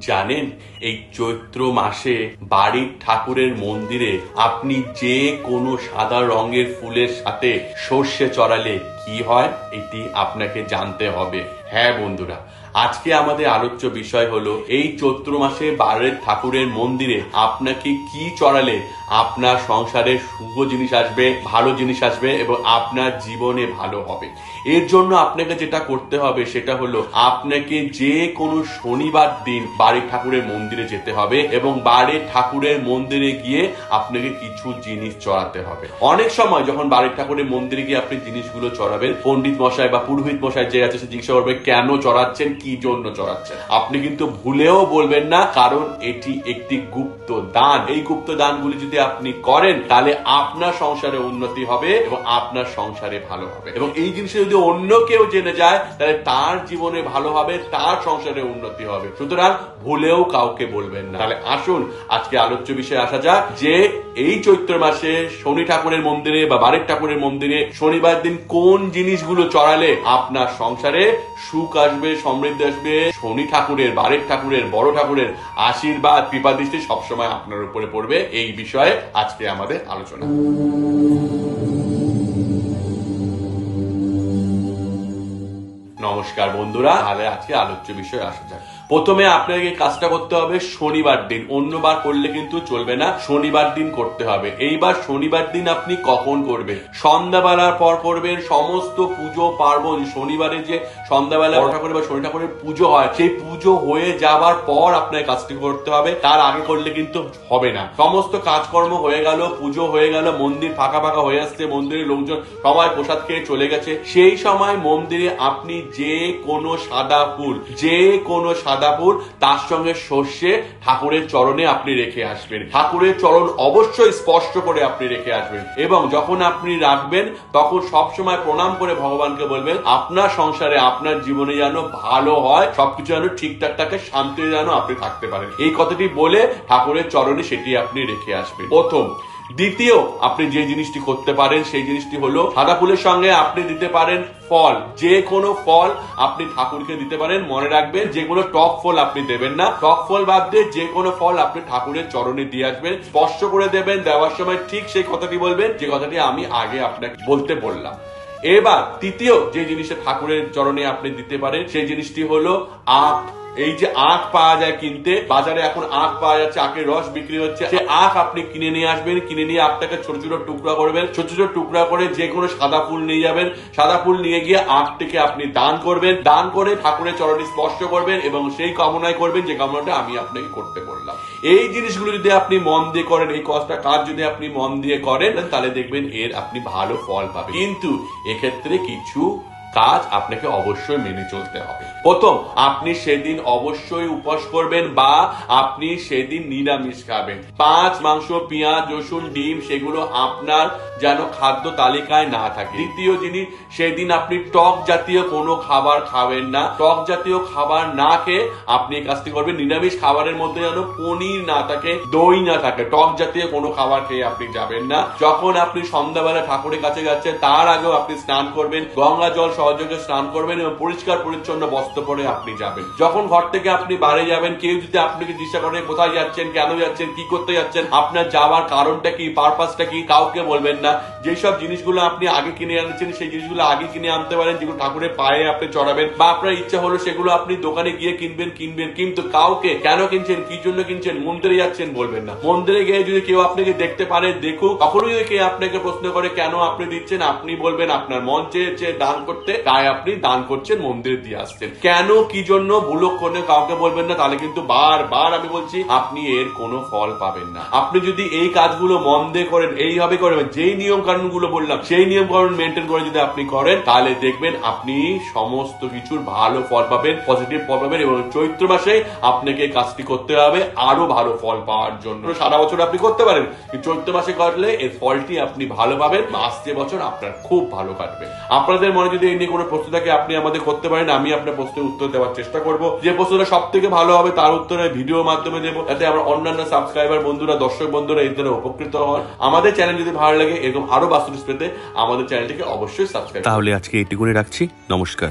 জানেন, এই চৈত্র মাসে বাড়ির ঠাকুরের মন্দিরে আপনি যে কোনো সাদা রঙের ফুলের সাথে সর্ষে চড়ালে কি হয় এটি আপনাকে জানতে হবে। হ্যাঁ বন্ধুরা, আজকে আমাদের আলোচ্য বিষয় হলো, এই চৈত্র মাসে বারের ঠাকুরের মন্দিরে আপনাকে কি চড়ালে আপনার সংসারে শুভ জিনিস আসবে, ভালো জিনিস আসবে এবং আপনার জীবনে ভালো হবে। এর জন্য আপনাকে যেটা করতে হবে সেটা হলো, আপনাকে যে কোনো শনিবার দিন বাড়ির ঠাকুরের মন্দিরে যেতে হবে এবং বাড়ির ঠাকুরের মন্দিরে গিয়ে আপনাকে কিছু জিনিস চড়াতে হবে। অনেক সময় যখন বাড়ির ঠাকুরের মন্দিরে গিয়ে আপনি জিনিসগুলো চড়াবেন পণ্ডিত মশাই বা পুরোহিত মশাই যে আছে, সে জিজ্ঞাসা করবে, কেন চড়াচ্ছেন? কি জন্য চড়াচ্ছেন? আপনি কিন্তু ভুলেও বলবেন না, কারণ এটি একটি গুপ্ত দান। এই গুপ্ত দানগুলি যদি আপনি করেন, তাহলে আপনার সংসারে উন্নতি হবে এবং আপনার সংসারে ভালো হবে। এবং এই জিনিসটা যদি অন্য কেউ জেনে যায়, তাহলে তার জীবনে ভালো হবে, তার সংসারে উন্নতি হবে। সুতরাং ভুলেও কাউকে বলবেন না। তাহলে আসুন, আজকে আলোচ্য বিষয়ে আসা যাক যে এই চৈত্র মাসে শনি ঠাকুরের মন্দিরে বা বাড়ির ঠাকুরের মন্দিরে শনিবার দিন কোন জিনিসগুলো চড়ালে আপনার সংসারে সুখ আসবে, সমৃদ্ধি আসবে? শনি ঠাকুরের বাড়ির ঠাকুরের, বড় ঠাকুরের আশীর্বাদ, কৃপা দৃষ্টি সবসময় আপনার উপরে পড়বে। এই বিষয়ে আজকে আমাদের আলোচনা। নমস্কার বন্ধুরা, তাহলে আজকে আলোচ্য বিষয়ে আসা যাক। প্রথমে আপনাকে কাজটা করতে হবে শনিবার দিন। অন্যবার করলে কিন্তু চলবে না, শনিবার দিন করতে হবে। এইবার শনিবার দিন আপনি কখন করবেন? সন্ধ্যাবেলার পর করবেন, সমস্ত পুজো, পার্বণ, শনিবারে যে সন্ধ্যাবেলা ঠাকুরের বা শনি ঠাকুরের পুজো হয়, সেই পুজো হয়ে যাবার পর আপনার কাজটি করতে হবে। তার আগে করলে কিন্তু হবে না। সমস্ত কাজকর্ম হয়ে গেল, পুজো হয়ে গেল, মন্দির ফাঁকা ফাঁকা হয়ে আসছে, মন্দিরের লোকজন সবাই প্রসাদ খেয়ে চলে গেছে। সেই সময় মন্দিরে আপনি যে কোনো সাদা ফুল, যে কোনো সাদা ফুল তার সঙ্গে সর্ষে ঠাকুরের চরণে আপনি রেখে আসবেন। ঠাকুরের চরণ অবশ্যই স্পষ্ট করে আপনি রেখে আসবেন। এবং যখন আপনি রাখবেন, তখন সব সময় প্রণাম করে ভগবানকে বলবেন, আপনার সংসারে আপনার জীবনে যেন ভালো হয়, সবকিছু যেন ঠিকঠাক থাকে শান্তি যেন আপনি থাকতে পারেন। এই কথাটি বলে ঠাকুরের চরণে সেটি আপনি রেখে আসবেন। প্রথম দ্বিতীয়, আপনি যে জিনিসটি করতে পারেন, সেই জিনিসটি হলো সাদা ফুলের সঙ্গে আপনি দিতে পারেন ফল। যে কোনো ফল আপনি ঠাকুরকে দিতে পারেন, মনে রাখবেন যে কোনো টক ফল আপনি দেবেন না। টক ফল বাদ দিয়ে যে কোনো ফল আপনি ঠাকুরের চরণে দিয়ে আসবেন, স্পর্শ করে দেবেন, দেওয়ার সময় ঠিক সেই কথাটি বলবেন, যে কথাটি আমি আগে আপনাকে বলতে বললাম। এবার, তৃতীয় যে জিনিসটা ঠাকুরের চরণে আপনি দিতে পারেন, সেই জিনিসটি হলো আখ। এই যে আখ পাওয়া যায় কিনতে, বাজারে এখন আখ পাওয়া যাচ্ছে, আখের রস বিক্রি হচ্ছে। সেই আখ আপনি কিনে নিয়ে আসবেন, কিনে নিয়ে আখটাকে ছোট ছোট টুকরা করবেন, ছোট ছোট টুকরা করে যে কোনো সাদা ফুল নিয়ে যাবেন। সাদা ফুল নিয়ে গিয়ে আখটিকে আপনি দান করবেন। দান করে ঠাকুরের চরণে স্পর্শ করবেন এবং সেই কামনায় করবেন যে কামনাটা আমি আপনাকে করতে বললাম। এই জিনিসগুলো যদি আপনি মন দিয়ে করেন, এই কষ্টটা কাজ যদি আপনি মন দিয়ে করেন, তাহলে দেখবেন এর আপনি ভালো ফল পাবেন। কিন্তু এক্ষেত্রে কিছু কাজ আপনাকে অবশ্যই মেনে চলতে হবে। প্রথম, আপনি সেদিন অবশ্যই উপোস করবেন বা আপনি সেদিন নিরামিষ খাবেন। পাঁচ, মাংস, পেঁয়াজ, রসুন, ডিম, সেগুলো আপনার যেন খাদ্য তালিকায় না থাকে। দ্বিতীয় জিনিস, সেদিন আপনি টক জাতীয় কোনো খাবার খাবেন না। টক জাতীয় খাবার না খেয়ে আপনি কাজটি করবেন। নিরামিষ খাবারের মধ্যে যেন পনির না থাকে, দই না থাকে, টক জাতীয় কোনো খাবার খেয়ে আপনি যাবেন না। যখন আপনি সন্ধ্যাবেলা ঠাকুরের কাছে যাচ্ছেন, তার আগেও আপনি স্নান করবেন, গঙ্গা জল সহযোগে স্নান করবেন এবং পরিষ্কার পরিচ্ছন্ন বস্ত্র পরে আপনি যাবেন। যখন ঘর থেকে আপনি বাইরে যাবেন, কেউ যদি আপনাকে জিজ্ঞাসা করে, কোথায় যাচ্ছেন, কেন যাচ্ছেন, কি করতে যাচ্ছেন, আপনার যাওয়ার কারণটা কি পারপাসটা কি, কাউকে বলবেন না। যেসব জিনিসগুলো আপনি আগে কিনে আনছেন সেই জিনিসগুলো আগে কিনে আনতে পারেন, যেগুলো ঠাকুরের পায়ে আপনি চড়াবেন বা আপনার ইচ্ছা হলো সেগুলো আপনি দোকানে গিয়ে কিনবেন কিনবেন। কিন্তু কাউকে কেন কিনছেন, কি জন্য কিনছেন, মন্দিরে যাচ্ছেন বলবেন না। মন্দিরে গিয়ে যদি কেউ আপনাকে দেখতে পারে, দেখুক। কখনোই কেউ আপনাকে প্রশ্ন করে, কেন আপনি দিচ্ছেন, আপনি বলবেন, আপনার মন চেয়েছে দান করতে তাই আপনি দান করছেন, মন্দিরে দিয়ে আসছেন। কেন, কি জন্য ভুলক্ষণে কাউকে বলবেন না, তাহলে কিন্তু বারবার আমি বলছি, আপনি এর কোনো ফল পাবেন না। আপনি যদি এই কাজগুলো মন দিয়ে করেন, এইভাবে করেন যেই নিয়ম কানুনগুলো বললাম, সেই নিয়ম কানুন মেনটেন করে যদি আপনি করেন, তাহলে দেখবেন আপনি সমস্ত কিছুর ভালো ফল পাবেন, পজিটিভ ফল পাবেন এবং চৈত্র মাসে আপনাকে কাজটি করতে হবে আরও ভালো ফল পাওয়ার জন্য। সারা বছর আপনি করতে পারেন চৈত্র মাসে করলে এর ফলটি আপনি ভালো পাবেন, আসছে বছর আপনার খুব ভালো কাটবে। আপনাদের মনে যদি এই নিয়ে কোনো প্রশ্ন থাকে, আপনি আমাদের করতে পারেন, আমি আপনার প্রশ্নের উত্তর দেওয়ার চেষ্টা করব। যে প্রশ্নটা সব থেকে ভালো হবে, তার উত্তরে ভিডিওর মাধ্যমে দেবো যাতে আমরা অন্যান্য সাবস্ক্রাইবার বন্ধুরা, দর্শক বন্ধুরা এই দ্বারা উপকৃত হন। আমাদের চ্যানেল যদি ভালো লাগে, এরকম আরও বাস্তু পেতে আমাদের চ্যানেলটিকে অবশ্যই সাবস্ক্রাইব তাহলে আজকে এটি করে রাখছি। নমস্কার।